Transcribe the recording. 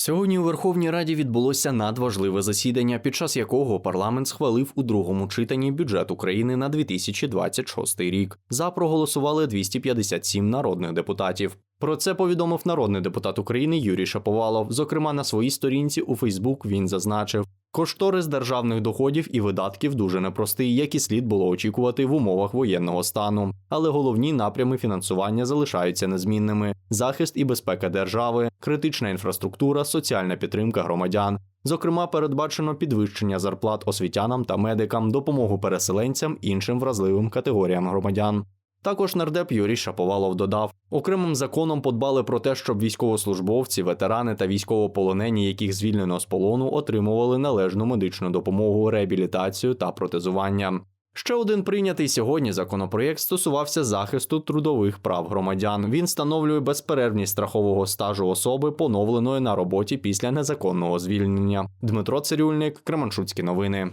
Сьогодні у Верховній Раді відбулося надважливе засідання, під час якого парламент схвалив у другому читанні бюджет України на 2026 рік. За проголосували 257 народних депутатів. Про це повідомив народний депутат України Юрій Шаповалов. Зокрема, на своїй сторінці у Фейсбук він зазначив. Кошторис державних доходів і видатків дуже непростий, як і слід було очікувати в умовах воєнного стану. Але головні напрями фінансування залишаються незмінними: захист і безпека держави, критична інфраструктура, соціальна підтримка громадян. Зокрема, передбачено підвищення зарплат освітянам та медикам, допомогу переселенцям іншим вразливим категоріям громадян. Також нардеп Юрій Шаповалов додав, окремим законом подбали про те, щоб військовослужбовці, ветерани та військовополонені, яких звільнено з полону, отримували належну медичну допомогу, реабілітацію та протезування. Ще один прийнятий сьогодні законопроєкт стосувався захисту трудових прав громадян. Він встановлює безперервність страхового стажу особи, поновленої на роботі після незаконного звільнення. Дмитро Цирюльник, Кременчуцькі новини.